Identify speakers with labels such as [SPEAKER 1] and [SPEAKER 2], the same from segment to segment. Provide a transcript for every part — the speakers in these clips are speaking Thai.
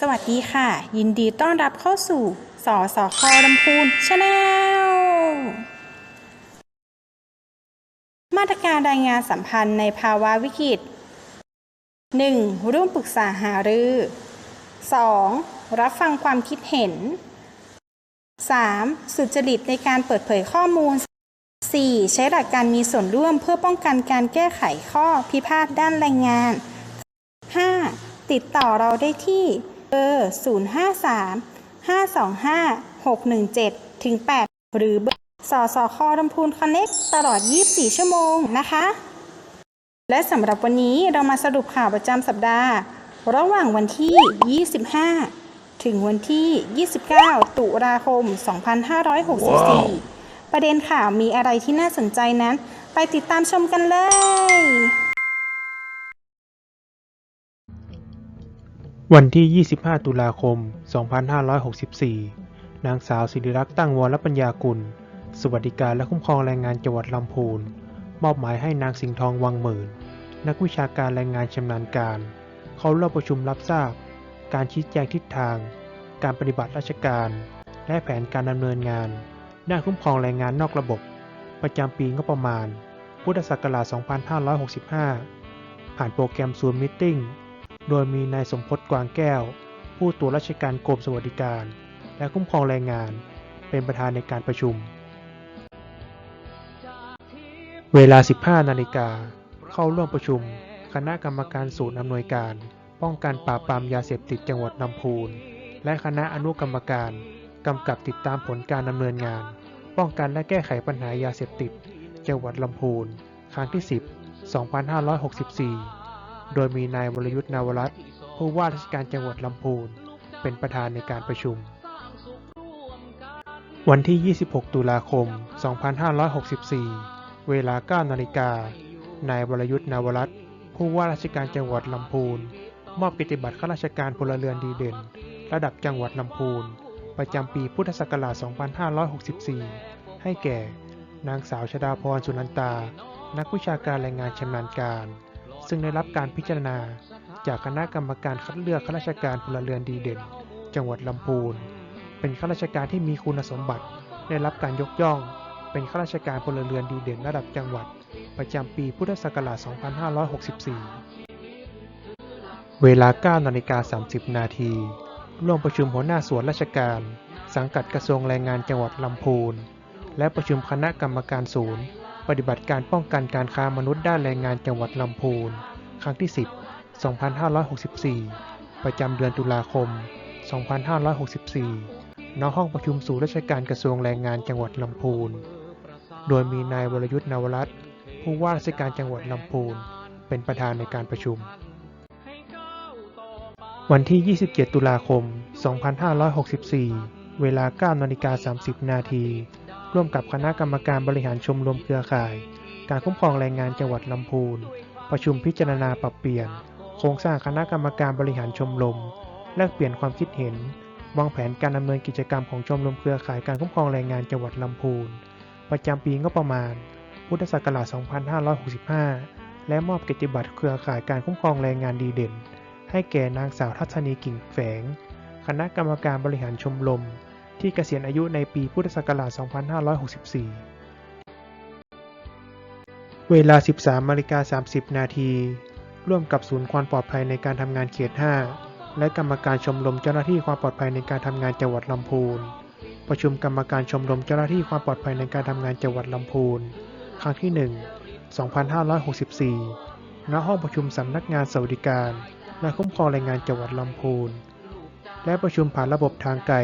[SPEAKER 1] สวัสดีค่ะ ยินดีต้อนรับเข้าสู่สอสอคอลำพูนชาแนลมาตรการรายงานสัมพันธ์ในภาวะวิกฤต 1. ร่วมปรึกษาหารือ 2. รับฟังความคิดเห็น 3. สุจริตในการเปิดเผยข้อมูล 4. ใช้หลักการมีส่วนร่วมเพื่อป้องกันการแก้ไขข้อพิพาทด้านแรงงาน 5. ติดต่อเราได้ที่ เบอร์ 053 525 617ถึง8หรือเบอร์สอสอคอลำพูนคอนเน็กตลอด 24 ชั่วโมงนะคะ และสำหรับวันนี้เรามาสรุปข่าวประจำสัปดาห์ ระหว่างวันที่ 25 ถึงวันที่ 29 ตุลาคม 2564 ประเด็นข่าวมีอะไรที่น่าสนใจนั้น ไปติดตามชมกันเลย
[SPEAKER 2] วันที่ 25 ตุลาคม 2564 นางสาวสิริรักษ์ตั้งวรปัญญากุล สวัสดิการและคุ้มครองแรงงานจังหวัดลำพูน มอบหมายให้นางสิงห์ทองวังหมื่น นักวิชาการแรงงานชำนาญการ เข้าร่วมประชุมรับทราบ การชี้แจงทิศทาง การปฏิบัติราชการ และแผนการดำเนินงาน ด้านคุ้มครองแรงงานนอกระบบ ประจำปีงบประมาณ พุทธศักราช 2565 ผ่านโปรแกรมซูมมิทติ้ง โดยมีนายสมพศกวางแก้ว ผู้ตรวจราชการกรมสวัสดิการ และคุ้มครองแรงงาน เป็นประธานในการประชุม เวลา 15 นาฬิกา เข้าร่วมประชุม คณะกรรมการศูนย์อำนวยการ ป้องกันปราบปรามยาเสพติดจังหวัดลำพูน และคณะอนุกรรมการกำกับติดตามผลการดำเนินงาน ป้องกันและแก้ไขปัญหายาเสพติด จังหวัดลำพูน ครั้งที่ 10 2564 โดยมีนายวรยุทธ์นาวรัตน์ผู้ว่าราชการจังหวัดลำพูน เป็นประธานในการประชุม วันที่ 26 ตุลาคม 2564 เวลา 9 นาฬิกา นายวรยุทธ์นาวรัตน์ผู้ว่าราชการจังหวัดลำพูน มอบกิตติบัตรข้าราชการพลเรือนดีเด่น ระดับจังหวัดลำพูน ประจำปีพุทธศักราช 2564 ให้แก่ นางสาวชดาพรสุนันตา นักวิชาการแรงงานชำนาญการ ซึ่งได้รับการพิจารณา จากคณะกรรมการคัดเลือกข้าราชการพลเรือนดีเด่น จังหวัดลำพูน เป็นข้าราชการที่มีคุณสมบัติ ได้รับการยกย่อง เป็นข้าราชการพลเรือนดีเด่นระดับจังหวัด ประจำปีพุทธศักราช 2564 เวลา9นาฬิกา30 นาทีร่วมประชุมหัวหน้าส่วนราชการ สังกัดกระทรวงแรงงานจังหวัดลำพูน และประชุมคณะกรรมการศูนย์ ปฏิบัติการป้องกันการค้ามนุษย์ด้านแรงงานจังหวัดลำพูน ครั้งที่ 10 2564 ประจำเดือนตุลาคม 2564 ณ ห้องประชุมศูนย์ราชการกระทรวงแรงงานจังหวัดลำพูน โดยมีนายวรยุทธ์นาวรัตน์ผู้ว่าราชการจังหวัดลำพูน เป็นประธานในการประชุม วันที่ 27 ตุลาคม 2564 เวลา9นาฬิกา30 นาที ร่วมกับคณะกรรมการบริหารชมรมเครือข่าย การคุ้มครองแรงงานจังหวัดลำพูน ประชุมพิจารณาปรับเปลี่ยน โครงสร้างคณะกรรมการบริหารชมรมแลกเปลี่ยนความคิดเห็น วางแผนการดำเนินกิจกรรมของชมรมเครือข่ายการคุ้มครองแรงงานจังหวัดลำพูน ประจำปีงบประมาณ พุทธศักราช 2565 และมอบเกียรติบัตรเครือข่ายการคุ้มครองแรงงานดีเด่น ให้แก่นางสาวทัศนีกิ่งแฝง คณะกรรมการบริหารชมรม ที่เกษียณอายุในปีพุทธศักราช 2564 เวลา 13นาฬิกา30 นาที ร่วมกับศูนย์ความปลอดภัยในการทำงานเขต 5 และกรรมการชมรมเจ้าหน้าที่ความปลอดภัยในการทำงานจังหวัดลำพูน ประชุมกรรมการชมรมเจ้าหน้าที่ความปลอดภัยในการทำงานจังหวัดลำพูน ครั้งที่ 1 2564ณห้องประชุมสำนักงานสวัสดิการและคุ้มครองแรงงานจังหวัดลำพูน และประชุมผ่านระบบทางไกล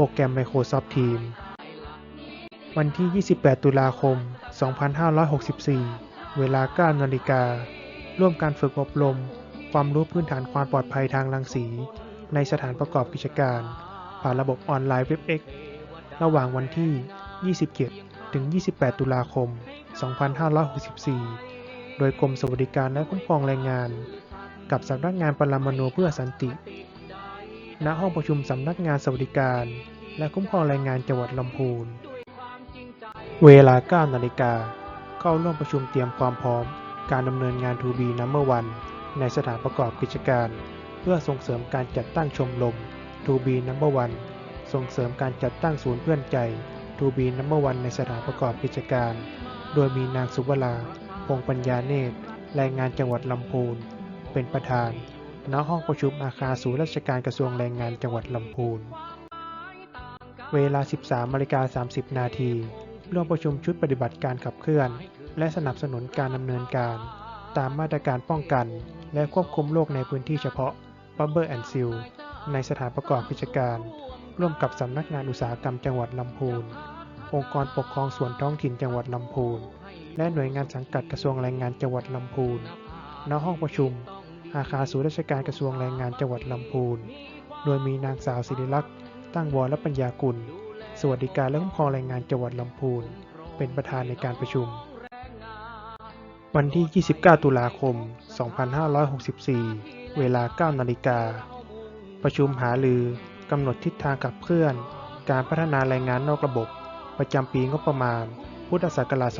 [SPEAKER 2] โปรแกรม Microsoft Teams วันที่ 28 ตุลาคม 2564 เวลา 9 นาฬิกา ร่วมการฝึกอบรม ความรู้พื้นฐานความปลอดภัยทางรังสี ในสถานประกอบกิจการ ผ่านระบบออนไลน์ WebEx ระหว่างวันที่ 27 ถึง 28 ตุลาคม 2564 โดยกรมสวัสดิการและคุ้มครองแรงงาน กับสำนักงานปรมาณูเพื่อสันติ ณห้องประชุมสำนักงานสวัสดิการ และคุ้มครองแรงงานจังหวัดลำพูน เวลา 9 นาฬิกา เข้าร่วมประชุมเตรียมความพร้อม การดำเนินงาน 2B Number 1ในสถานประกอบกิจการ เพื่อส่งเสริมการจัดตั้งชมรม To be number one ส่งเสริมการจัดตั้งศูนย์เพื่อนใจ To be number one ในสถานประกอบกิจการ โดยมีนางสุวราพงปัญญาเนตรแรงงานจังหวัดลำพูน เป็นประธาน ณห้องประชุมอาคารศูนย์ราชการกระทรวงแรงงานจังหวัดลำพูน เวลา 13นาฬิกา30 นาทีร่วมประชุมชุดปฏิบัติการขับเคลื่อน และสนับสนุนการดำเนินการ ตามมาตรการป้องกัน และควบคุมโรคในพื้นที่เฉพาะ Bubble and Seal ในสถานประกอบกิจการ ร่วมกับสำนักงานอุตสาหกรรมจังหวัดลำพูน องค์กรปกครองส่วนท้องถิ่นจังหวัดลำพูน และหน่วยงานสังกัดกระทรวงแรงงานจังหวัดลำพูนณห้องประชุม อาคารศูนย์ราชการกระทรวงแรงงานจังหวัดลำพูน โดยมีนางสาวศิริลักษณ์ตั้งวรและปัญญากุล สวัสดิการและคุ้มครองแรงงานจังหวัดลำพูน เป็นประธานในการประชุม วันที่ 29 ตุลาคม 2564 เวลา 9 นาฬิกา ประชุมหารือกำหนดทิศทางขับเคลื่อน การพัฒนาแรงงานนอกระบบ ประจำปีงบประมาณ พุทธศักราช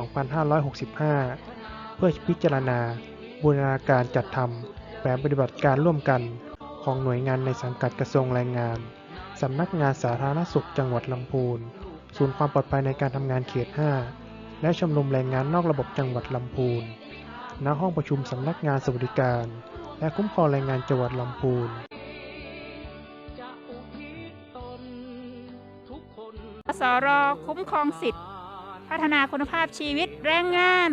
[SPEAKER 2] 2565 เพื่อพิจารณาบูรณาการจัดทำ แผนปฏิบัติการร่วมกันของหน่วยงานในสังกัดกระทรวงแรงงาน สำนักงานสาธารณสุขจังหวัดลำพูน ศูนย์ความปลอดภัยในการทำงานเขต 5 และชมรมแรงงานนอกระบบจังหวัดลำพูน ณ ห้องประชุมสำนักงานสวัสดิการ และคุ้มครองแรงงานจังหวัดลำพูน
[SPEAKER 3] สรคุ้มครองสิทธิพัฒนาคุณภาพชีวิตแรงงาน